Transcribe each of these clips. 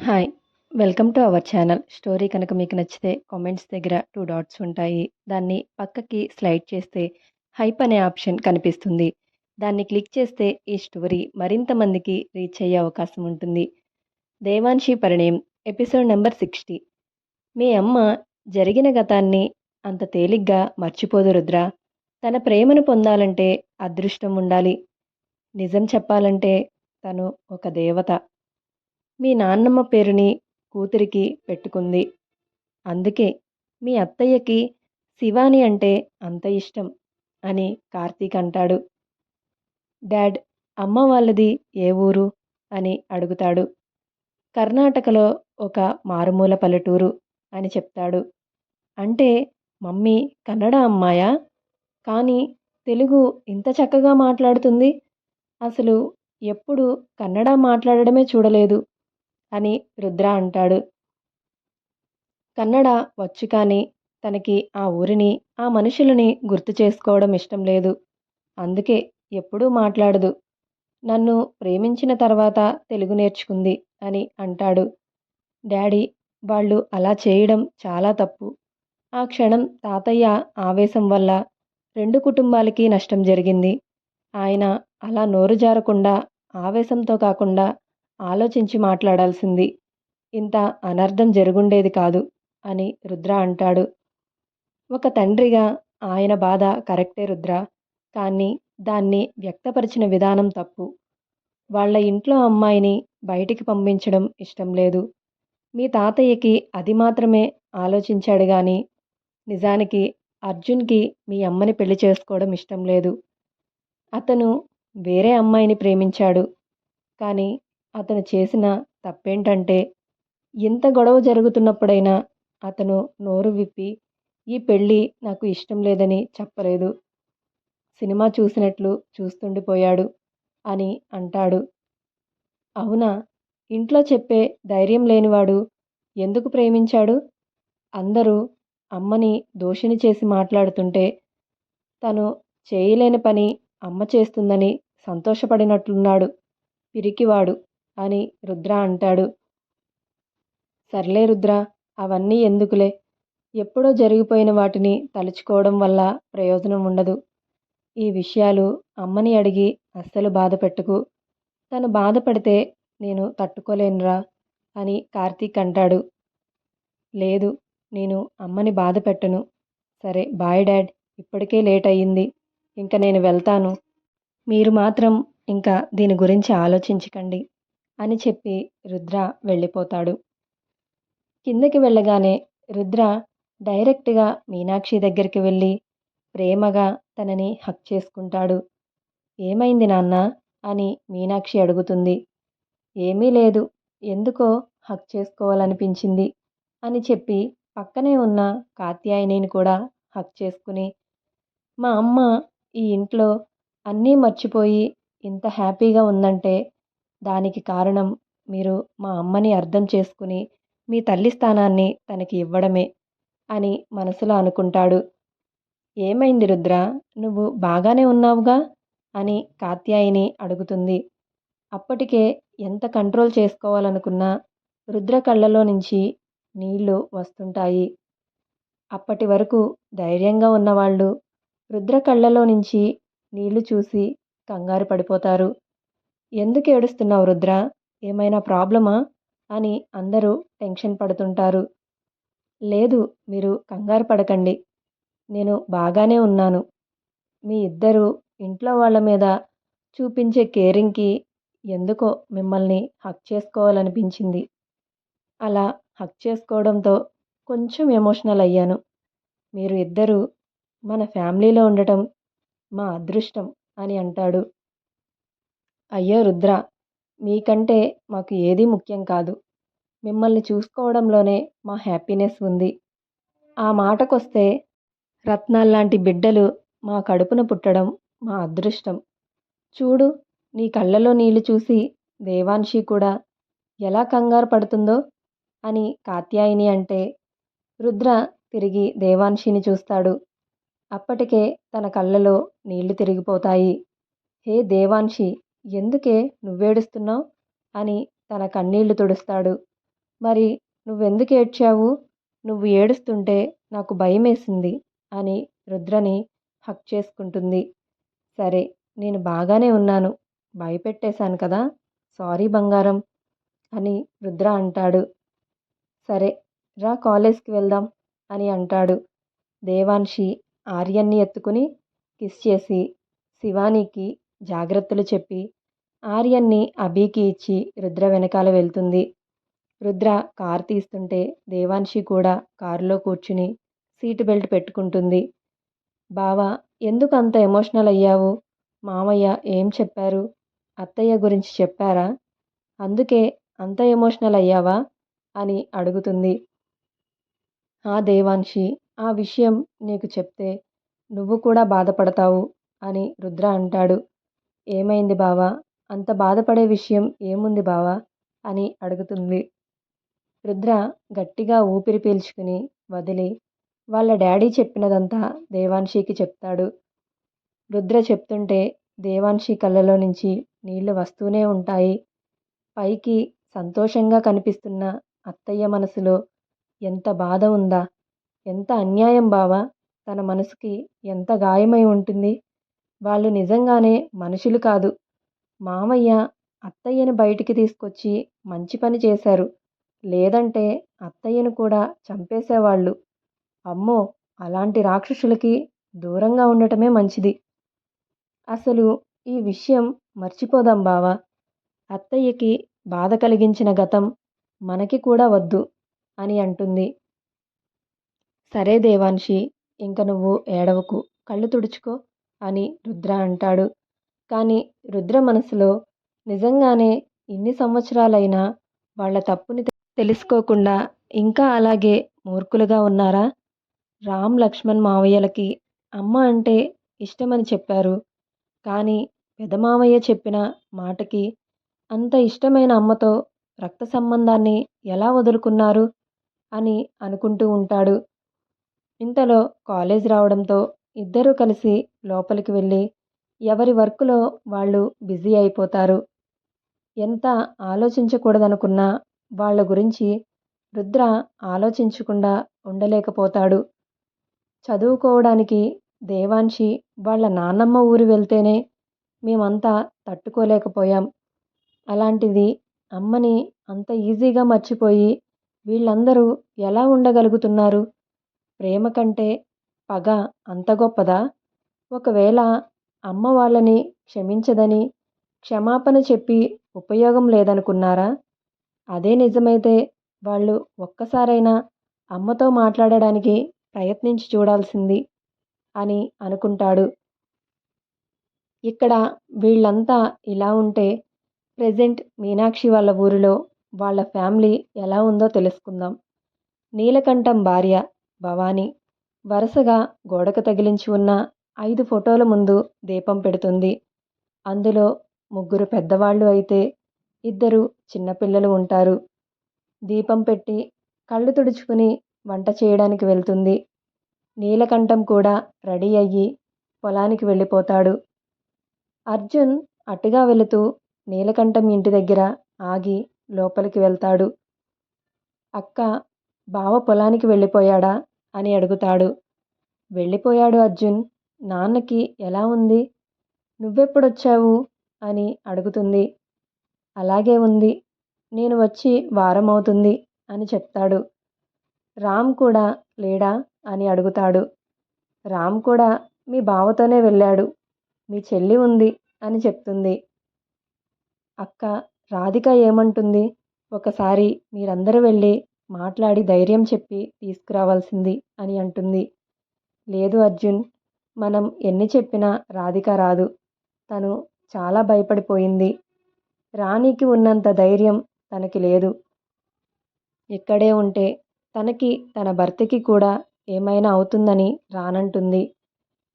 Hi welcome to our channel. Story కనుక మీకు నచ్చితే కామెంట్స్ దగ్గర టూ డాట్స్ ఉంటాయి. దాన్ని పక్కకి స్లైడ్ చేస్తే హైప్ అనే ఆప్షన్ కనిపిస్తుంది. దాన్ని క్లిక్ చేస్తే ఈ స్టోరీ మరింత మందికి రీచ్ అయ్యే అవకాశం ఉంటుంది. Devanshi Parinayam episode number sixty. మీ అమ్మ జరిగిన గతాన్ని అంత తేలిగ్గా మర్చిపోదు రుద్ర. తన ప్రేమను పొందాలంటే అదృష్టం ఉండాలి. నిజం చెప్పాలంటే తను ఒక దేవత. మీ నాన్నమ్మ పేరుని కూతురికి పెట్టుకుంది. అందుకే మీ అత్తయ్యకి శివాని అంటే అంత ఇష్టం అని కార్తీక్ అంటాడు. డాడ్ అమ్మ వాళ్ళది ఏ ఊరు? అని అడుగుతాడు. కర్ణాటకలో ఒక మారుమూల పల్లెటూరు అని చెప్తాడు. అంటే మమ్మీ కన్నడ అమ్మాయా? కానీ తెలుగు ఇంత చక్కగా మాట్లాడుతుంది. అసలు ఎప్పుడు కన్నడ మాట్లాడడమే చూడలేదు. అని రుద్ర అంటాడు. కన్నడ వచ్చు కానీ తనకి ఆ ఊరిని ఆ మనుషులని గుర్తు చేసుకోవడం ఇష్టం లేదు. అందుకే ఎప్పుడూ మాట్లాడదు. నన్ను ప్రేమించిన తర్వాత తెలుగు నేర్చుకుంది అని అంటాడు. డాడీ వాళ్ళు అలా చేయడం చాలా తప్పు. ఆ క్షణం తాతయ్య ఆవేశం వల్ల రెండు కుటుంబాలకి నష్టం జరిగింది. ఆయన అలా నోరు జారకుండా ఆవేశంతో కాకుండా ఆలోచించి మాట్లాడాల్సింది. ఇంత అనర్థం జరుగుండేది కాదు అని రుద్ర అంటాడు. ఒక తండ్రిగా ఆయన బాధ కరెక్టే రుద్ర కానీ దాన్ని వ్యక్తపరిచిన విధానం తప్పు. వాళ్ళ ఇంట్లో అమ్మాయిని బయటికి పంపించడం ఇష్టం లేదు. మీ తాతయ్యకి అది మాత్రమే ఆలోచించాడు కానీ నిజానికి అర్జున్కి మీ అమ్మని పెళ్ళి చేసుకోవడం ఇష్టం లేదు. అతను వేరే అమ్మాయిని ప్రేమించాడు కానీ అతను చేసిన తప్పేంటంటే ఇంత గొడవ జరుగుతున్నప్పుడైనా అతను నోరు విప్పి ఈ పెళ్ళి నాకు ఇష్టం లేదని చెప్పలేదు. సినిమా చూసినట్లు చూస్తుండిపోయాడు అని అంటాడు. అవునా? ఇంట్లో చెప్పే ధైర్యం లేనివాడు ఎందుకు ప్రేమించాడు? అందరూ అమ్మని దోషిని చేసి మాట్లాడుతుంటే తను చేయలేని పని అమ్మ చేస్తుందని సంతోషపడినట్లున్నాడు పిరికివాడు. అని రుద్ర అంటాడు. సర్లే రుద్ర అవన్నీ ఎందుకులే? ఎప్పుడో జరిగిపోయిన వాటిని తలుచుకోవడం వల్ల ప్రయోజనం ఉండదు. ఈ విషయాలు అమ్మని అడిగి అస్సలు బాధపెట్టుకు తను బాధపడితే నేను తట్టుకోలేనురా అని కార్తీక్ అంటాడు. లేదు నేను అమ్మని బాధ పెట్టను. సరే బాయ్ డాడ్ ఇప్పటికే లేట్ అయ్యింది. ఇంకా నేను వెళ్తాను. మీరు మాత్రం ఇంకా దీని గురించి ఆలోచించకండి. అని చెప్పి రుద్ర వెళ్ళిపోతాడు. కిందకి వెళ్ళగానే రుద్ర డైరెక్ట్గా మీనాక్షి దగ్గరికి వెళ్ళి ప్రేమగా తనని హక్ చేసుకుంటాడు. ఏమైంది నాన్న? అని మీనాక్షి అడుగుతుంది. ఏమీ లేదు. ఎందుకో హక్ చేసుకోవాలనిపించింది అని చెప్పి పక్కనే ఉన్న కాత్యాయనిని కూడా హక్ చేసుకుని మా అమ్మ ఈ ఇంట్లో అన్నీ మర్చిపోయి ఇంత హ్యాపీగా ఉందంటే దానికి కారణం మీరు మా అమ్మని అర్థం చేసుకుని మీ తల్లి స్థానాన్ని తనకి ఇవ్వడమే అని మనసులో అనుకుంటాడు. ఏమైంది రుద్ర? నువ్వు బాగానే ఉన్నావుగా? అని కాత్యాయిని అడుగుతుంది. అప్పటికే ఎంత కంట్రోల్ చేసుకోవాలనుకున్నా రుద్ర కళ్ళలో నుంచి నీళ్ళు వస్తుంటాయి. అప్పటి వరకు ధైర్యంగా ఉన్నవాళ్ళు రుద్ర కళ్ళలో నుంచి నీళ్ళు చూసి కంగారు పడిపోతారు. ఎందుకు ఏడుస్తున్నావు రుద్ర? ఏమైనా ప్రాబ్లమా? అని అందరూ టెన్షన్ పడుతుంటారు. లేదు మీరు కంగారు పడకండి. నేను బాగానే ఉన్నాను. మీ ఇద్దరు ఇంట్లో వాళ్ళ మీద చూపించే కేరింగ్కి ఎందుకో మిమ్మల్ని హక్ చేసుకోవాలనిపించింది. అలా హక్ చేసుకోవడంతో కొంచెం ఎమోషనల్ అయ్యాను. మీరు ఇద్దరు మన ఫ్యామిలీలో ఉండటం మా అదృష్టం అని అంటాడు. అయ్యో రుద్ర మీకంటే మాకు ఏదీ ముఖ్యం కాదు. మిమ్మల్ని చూసుకోవడంలోనే మా హ్యాపీనెస్ ఉంది. ఆ మాటకొస్తే రత్నాల్లాంటి బిడ్డలు మా కడుపున పుట్టడం మా అదృష్టం. చూడు నీ కళ్ళలో నీళ్ళు చూసి దేవాన్షి కూడా ఎలా కంగారు పడుతుందో అని కాత్యాయిని అంటే రుద్ర తిరిగి దేవాన్షిని చూస్తాడు. అప్పటికే తన కళ్ళలో నీళ్ళు తిరిగిపోతాయి. హే దేవాన్షి ఎందుకే నువ్వేడుస్తున్నావు? అని తన కన్నీళ్ళు తుడుస్తాడు. మరి నువ్వెందుకు ఏడ్చావు? నువ్వు ఏడుస్తుంటే నాకు భయమేసింది అని రుద్రని హక్ చేసుకుంటుంది. సరే నేను బాగానే ఉన్నాను. భయపెట్టేశాను కదా. సారీ బంగారం అని రుద్ర అంటాడు. సరే రా కాలేజ్కి వెళ్దాం అని అంటాడు. దేవాన్షి ఆర్యన్ని ఎత్తుకుని కిస్ చేసి శివానీకి జాగ్రత్తలు చెప్పి ఆర్యన్ని అభికి ఇచ్చి రుద్ర వెనకాల వెళ్తుంది. రుద్ర కార్ తీస్తుంటే దేవాన్షి కూడా కారులో కూర్చుని సీటు బెల్ట్ పెట్టుకుంటుంది. బావా ఎందుకు అంత ఎమోషనల్ అయ్యావు? మామయ్య ఏం చెప్పారు? అత్తయ్య గురించి చెప్పారా? అందుకే అంత ఎమోషనల్ అయ్యావా? అని అడుగుతుంది. ఆ దేవాన్షి ఆ విషయం నీకు చెప్తే నువ్వు కూడా బాధపడతావు అని రుద్ర అంటాడు. ఏమైంది బావా? అంత బాధపడే విషయం ఏముంది బావా? అని అడుగుతుంది. రుద్ర గట్టిగా ఊపిరి పీల్చుకుని వదిలి వాళ్ళ డాడీ చెప్పినదంతా దేవాన్షికి చెప్తాడు. రుద్ర చెప్తుంటే దేవాన్షి కళ్ళలో నుంచి నీళ్ళు వస్తూనే ఉంటాయి. పైకి సంతోషంగా కనిపిస్తున్న అత్తయ్య మనసులో ఎంత బాధ ఉందా? ఎంత అన్యాయం బావా? తన మనసుకి ఎంత గాయమై ఉంటుంది? వాళ్ళు నిజంగానే మనుషులు కాదు. మామయ్య అత్తయ్యను బయటికి తీసుకొచ్చి మంచి పని చేశారు. లేదంటే అత్తయ్యను కూడా చంపేసేవాళ్ళు. అమ్మో అలాంటి రాక్షసులకి దూరంగా ఉండటమే మంచిది. అసలు ఈ విషయం మర్చిపోదాం బావా. అత్తయ్యకి బాధ కలిగించిన గతం మనకి కూడా వద్దు అని అంటుంది. సరే దేవాన్షి ఇంక నువ్వు ఏడవకు కళ్ళు తుడుచుకో అని రుద్ర అంటాడు. కానీ రుద్ర మనసులో నిజంగానే ఇన్ని సంవత్సరాలైనా వాళ్ళ తప్పుని తెలుసుకోకుండా ఇంకా అలాగే మూర్ఖులుగా ఉన్నారా? రామ్ లక్ష్మణ్ మావయ్యలకి అమ్మ అంటే ఇష్టమని చెప్పారు. కానీ పెదమావయ్య చెప్పిన మాటకి అంత ఇష్టమైన అమ్మతో రక్త సంబంధాన్ని ఎలా వదులుకున్నారు? అని అనుకుంటూ ఉంటాడు. ఇంతలో కాలేజ్ రావడంతో ఇద్దరూ కలిసి లోపలికి వెళ్ళి ఎవరి వర్క్లో వాళ్ళు బిజీ అయిపోతారు? ఎంత ఆలోచించకూడదనుకున్నా వాళ్ళ గురించి రుద్ర ఆలోచించకుండా ఉండలేకపోతాడు. చదువుకోవడానికి దేవాన్షి వాళ్ళ నాన్నమ్మ ఊరు వెళ్తేనే మేమంతా తట్టుకోలేకపోయాం. అలాంటిది అమ్మని అంత ఈజీగా మర్చిపోయి వీళ్ళందరూ ఎలా ఉండగలుగుతున్నారు? ప్రేమ కంటే పగ అంత గొప్పదా? ఒకవేళ అమ్మ వాళ్ళని క్షమించదని క్షమాపణ చెప్పి ఉపయోగం లేదనుకున్నారా? అదే నిజమైతే వాళ్ళు ఒక్కసారైనా అమ్మతో మాట్లాడడానికి ప్రయత్నించి చూడాల్సింది అని అనుకుంటాడు. ఇక్కడ వీళ్ళంతా ఇలా ఉంటే ప్రజెంట్ మీనాక్షి వాళ్ళ ఊరిలో వాళ్ళ ఫ్యామిలీ ఎలా ఉందో తెలుసుకుందాం. నీలకంఠం భార్య భవానీ వరుసగా గోడకు తగిలించి ఉన్న ఐదు ఫోటోల ముందు దీపం పెడుతుంది. అందులో ముగ్గురు పెద్దవాళ్ళు అయితే ఇద్దరు చిన్నపిల్లలు ఉంటారు. దీపం పెట్టి కళ్ళు తుడుచుకుని వంట చేయడానికి వెళ్తుంది. నీలకంఠం కూడా రెడీ అయ్యి పొలానికి వెళ్ళిపోతాడు. అర్జున్ అటుగా వెళుతూ నీలకంఠం ఇంటి దగ్గర ఆగి లోపలికి వెళ్తాడు. అక్క బావ పొలానికి వెళ్ళిపోయాడా? అని అడుగుతాడు. వెళ్ళిపోయాడు అర్జున్. నాన్నకి ఎలా ఉంది? నువ్వెప్పుడొచ్చావు? అని అడుగుతుంది. అలాగే ఉంది. నేను వచ్చి వారం అవుతుంది అని చెప్తాడు. రామ్ కూడా లేడా? అని అడుగుతాడు. రామ్ కూడా మీ బావతోనే వెళ్ళాడు. మీ చెల్లి ఉంది అని చెప్తుంది. అక్క రాధిక ఏమంటుంది? ఒకసారి మీరందరూ వెళ్ళి మాట్లాడి ధైర్యం చెప్పి తీసుకురావాల్సింది అని అంటుంది. లేదు అర్జున్ మనం ఎన్ని చెప్పినా రాధిక రాదు. తను చాలా భయపడిపోయింది. రాణికి ఉన్నంత ధైర్యం తనకి లేదు. ఇక్కడే ఉంటే తనకి తన భర్తకి కూడా ఏమైనా అవుతుందని రానంటుంది.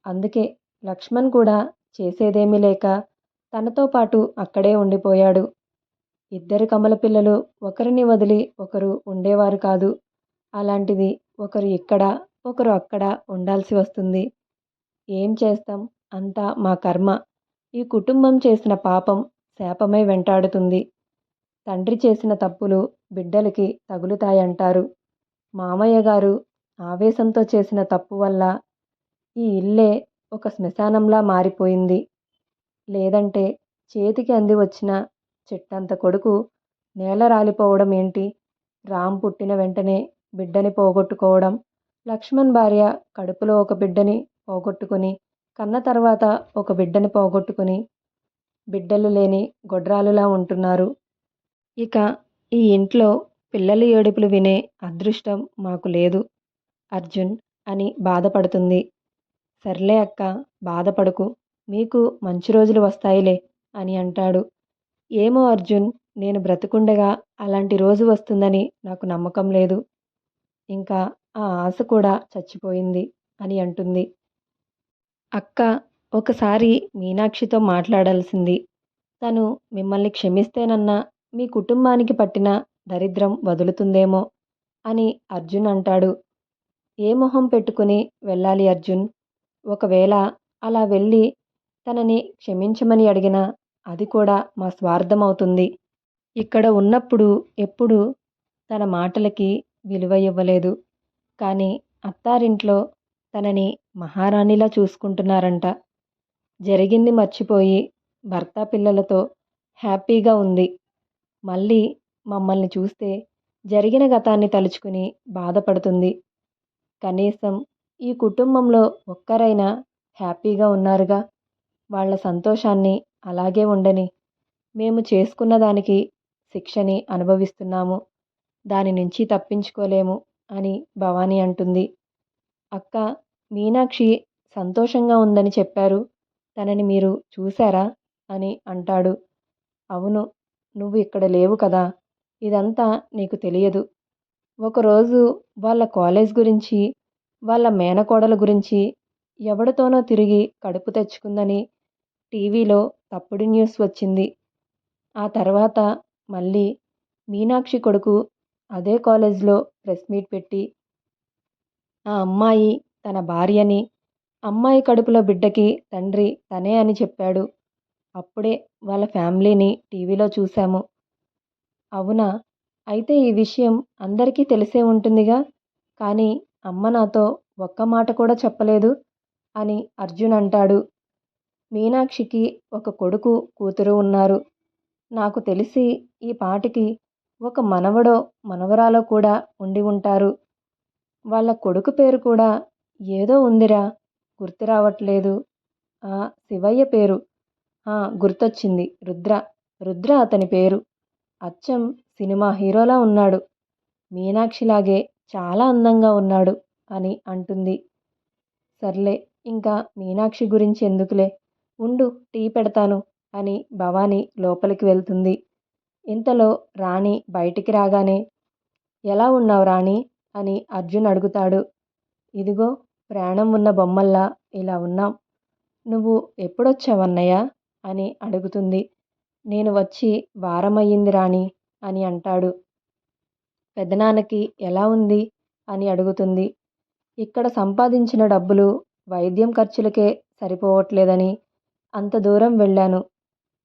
అందుకే లక్ష్మణ్ కూడా చేసేదేమీ లేక తనతో పాటు అక్కడే ఉండిపోయాడు. ఇద్దరు కమల పిల్లలు ఒకరిని వదిలి ఒకరు ఉండేవారు కాదు. అలాంటిది ఒకరు ఇక్కడ ఒకరు అక్కడ ఉండాల్సి వస్తుంది. ఏం చేస్తాం? అంతా మా కర్మ. ఈ కుటుంబం చేసిన పాపం శాపమై వెంటాడుతుంది. తండ్రి చేసిన తప్పులు బిడ్డలకి తగులుతాయంటారు. మామయ్య గారు ఆవేశంతో చేసిన తప్పు వల్ల ఈ ఇల్లే ఒక శ్మశానంలా మారిపోయింది. లేదంటే చేతికి అంది వచ్చిన చెట్టంత కొడుకు నేల రాలిపోవడం ఏంటి? రామ్ పుట్టిన వెంటనే బిడ్డని పోగొట్టుకోవడం. లక్ష్మణ్ భార్య కడుపులో ఒక బిడ్డని పోగొట్టుకుని కన్న తర్వాత ఒక బిడ్డని పోగొట్టుకుని బిడ్డలు లేని గొడ్రాలులా ఉంటున్నారు. ఇక ఈ ఇంట్లో పిల్లల ఏడుపులు వినే అదృష్టం మాకు లేదు. అర్జున్ అని బాధపడుతుంది. సర్లే అక్క బాధపడకు మీకు మంచి రోజులు వస్తాయిలే అని అంటాడు. ఏమో అర్జున్ నేను బ్రతుకుండగా అలాంటి రోజు వస్తుందని నాకు నమ్మకం లేదు. ఇంకా ఆ ఆశ కూడా చచ్చిపోయింది అని అంటుంది. అక్క ఒకసారి మీనాక్షితో మాట్లాడాల్సింది. తను మిమ్మల్ని క్షమిస్తేనన్నా మీ కుటుంబానికి పట్టిన దరిద్రం వదులుతుందేమో అని అర్జున్ అంటాడు. ఏ మొహం పెట్టుకుని వెళ్ళాలి అర్జున్? ఒకవేళ అలా వెళ్ళి తనని క్షమించమని అడిగినా అది కూడా మా స్వార్థం అవుతుంది ఇక్కడ ఉన్నప్పుడు ఎప్పుడు తన మాటలకి విలువ ఇవ్వలేదు. కానీ అత్తారింట్లో తనని మహారాణిలా చూసుకుంటున్నారంట. జరిగింది మర్చిపోయి భర్త పిల్లలతో హ్యాపీగా ఉంది. మళ్ళీ మమ్మల్ని చూస్తే జరిగిన గతాన్ని తలుచుకుని బాధపడుతుంది. కనీసం ఈ కుటుంబంలో ఒక్కరైనా హ్యాపీగా ఉన్నారుగా. వాళ్ళ సంతోషాన్ని అలాగే ఉండని మేము చేసుకున్న దానికి శిక్షని అనుభవిస్తున్నాము. దాని నుంచి తప్పించుకోలేము అని భవానీ అంటుంది. అక్క మీనాక్షి సంతోషంగా ఉందని చెప్పారు. తనని మీరు చూశారా? అని అంటాడు. అవును నువ్వు ఇక్కడ లేవు కదా. ఇదంతా నీకు తెలియదు. ఒకరోజు వాళ్ళ కాలేజ్ గురించి వాళ్ళ మేనకోడల గురించి ఎవడితోనో తిరిగి కడుపు తెచ్చుకుందని టీవీలో తప్పుడు న్యూస్ వచ్చింది. ఆ తర్వాత మళ్ళీ మీనాక్షి కొడుకు అదే కాలేజ్లో ప్రెస్ మీట్ పెట్టి ఆ అమ్మాయి తన భార్యని అమ్మాయి కడుపులో బిడ్డకి తండ్రి తనే అని చెప్పాడు. అప్పుడే వాళ్ళ ఫ్యామిలీని టీవీలో చూశాము. అవునా? అయితే ఈ విషయం అందరికీ తెలిసే ఉంటుందిగా? కానీ అమ్మ నాతో ఒక్క మాట కూడా చెప్పలేదు అని అర్జున్ అంటాడు. మీనాక్షికి ఒక కొడుకు కూతురు ఉన్నారు. నాకు తెలిసి ఈ పాటికి ఒక మనవడో మనవరాలో కూడా ఉండి ఉంటారు. వాళ్ళ కొడుకు పేరు కూడా ఏదో ఉందిరా. గుర్తు రావట్లేదు. ఆ శివయ్య పేరు. గుర్తొచ్చింది. రుద్ర. రుద్ర అతని పేరు. అచ్చం సినిమా హీరోలా ఉన్నాడు. మీనాక్షిలాగే చాలా అందంగా ఉన్నాడు అని అంటుంది. సర్లే ఇంకా మీనాక్షి గురించి ఎందుకులే? ఉండు టీ పెడతాను అని భవానీ లోపలికి వెళ్తుంది. ఇంతలో రాణి బయటికి రాగానే ఎలా ఉన్నావు రాణి? అని అర్జున్ అడుగుతాడు. ఇదిగో ప్రాణం ఉన్న బొమ్మల్లా ఇలా ఉన్నాం. నువ్వు ఎప్పుడొచ్చావన్నయ్య అని అడుగుతుంది. నేను వచ్చి వారమయ్యింది రాణి అని అంటాడు. పెదనాన్నకి ఎలా ఉంది? అని అడుగుతుంది. ఇక్కడ సంపాదించిన డబ్బులు వైద్యం ఖర్చులకే సరిపోవట్లేదని అంత దూరం వెళ్ళాను.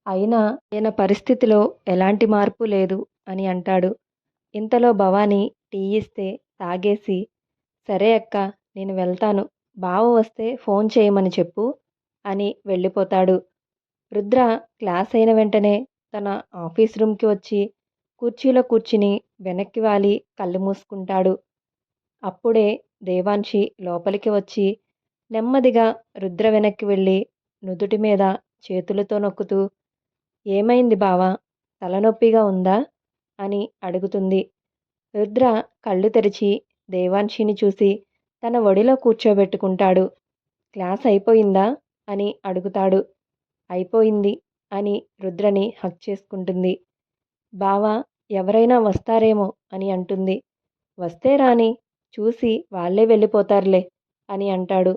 అయినా ఈయన పరిస్థితిలో ఎలాంటి మార్పు లేదు అని అంటాడు. ఇంతలో భవానీ టీ ఇస్తే తాగేసి సరే అక్క నేను వెళ్తాను. బావ వస్తే ఫోన్ చేయమని చెప్పు అని వెళ్ళిపోతాడు. రుద్ర క్లాస్ అయిన వెంటనే తన ఆఫీస్ రూమ్కి వచ్చి కుర్చీలో కూర్చుని వెనక్కి వాలి కళ్ళు మూసుకుంటాడు. అప్పుడే దేవాన్షి లోపలికి వచ్చి నెమ్మదిగా రుద్ర వెనక్కి వెళ్ళి నుదుటి మీద చేతులతో నొక్కుతూ ఏమైంది బావా? తలనొప్పిగా ఉందా? అని అడుగుతుంది. రుద్ర కళ్ళు తెరిచి దేవాన్షిని చూసి తన ఒడిలో కూర్చోబెట్టుకుంటాడు. క్లాస్ అయిపోయిందా? అని అడుగుతాడు. అయిపోయింది అని రుద్రని హక్ చేసుకుంటుంది. బావా ఎవరైనా వస్తారేమో అని అంటుంది. వస్తే రాని చూసి వాళ్ళే వెళ్ళిపోతారులే అని అంటాడు.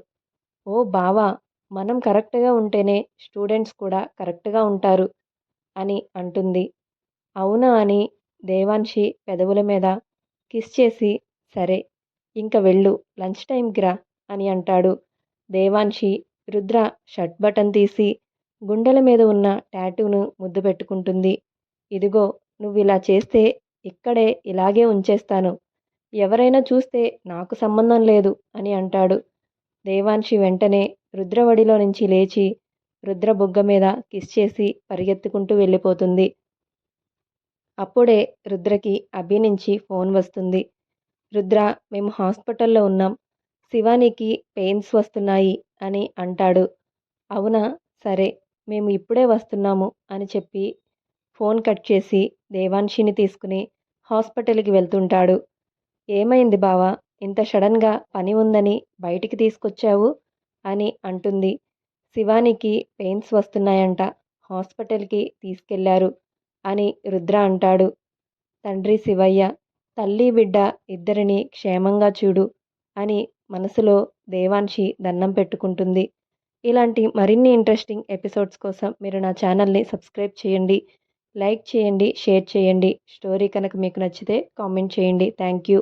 ఓ బావా మనం కరెక్ట్గా ఉంటేనే స్టూడెంట్స్ కూడా కరెక్ట్గా ఉంటారు అని అంటుంది. అవునా అని దేవాన్షి పెదవుల మీద కిస్ చేసి సరే ఇంక వెళ్ళు లంచ్ టైంకి రా అని అంటాడు. దేవాన్షి రుద్ర షర్ట్ బటన్ తీసి గుండెల మీద ఉన్న ట్యాటూను ముద్దు పెట్టుకుంటుంది. ఇదిగో నువ్వు ఇలా చేస్తే ఇక్కడే ఇలాగే ఉంచేస్తాను. ఎవరైనా చూస్తే నాకు సంబంధం లేదు అని అంటాడు. దేవాన్షి వెంటనే రుద్రవడిలో నుంచి లేచి రుద్ర బుగ్గ మీద కిస్ చేసి పరిగెత్తుకుంటూ వెళ్ళిపోతుంది. అప్పుడే రుద్రకి అభి నుంచి ఫోన్ వస్తుంది. రుద్ర మేము హాస్పిటల్లో ఉన్నాం. శివానికి పెయిన్స్ వస్తున్నాయి అని అంటాడు. అవునా? సరే మేము ఇప్పుడే వస్తున్నాము అని చెప్పి ఫోన్ కట్ చేసి దేవాన్షిని తీసుకుని హాస్పిటల్కి వెళ్తుంటాడు. ఏమైంది బావా? ఇంత సడన్గా పని ఉందని బయటికి తీసుకొచ్చావు? అని అంటుంది. శివానికి పెయిన్స్ వస్తున్నాయంట. హాస్పిటల్కి తీసుకెళ్ళారు. అని రుద్ర అంటాడు. తండ్రి శివయ్య తల్లి బిడ్డ ఇద్దరిని క్షేమంగా చూడు అని మనసులో దేవాన్షి దండం పెట్టుకుంటుంది. ఇలాంటి మరిన్ని ఇంట్రెస్టింగ్ ఎపిసోడ్స్ కోసం మీరు నా ఛానల్ని సబ్స్క్రైబ్ చేయండి లైక్ చేయండి షేర్ చేయండి. స్టోరీ కనుక మీకు నచ్చితే కామెంట్ చేయండి. Thank you.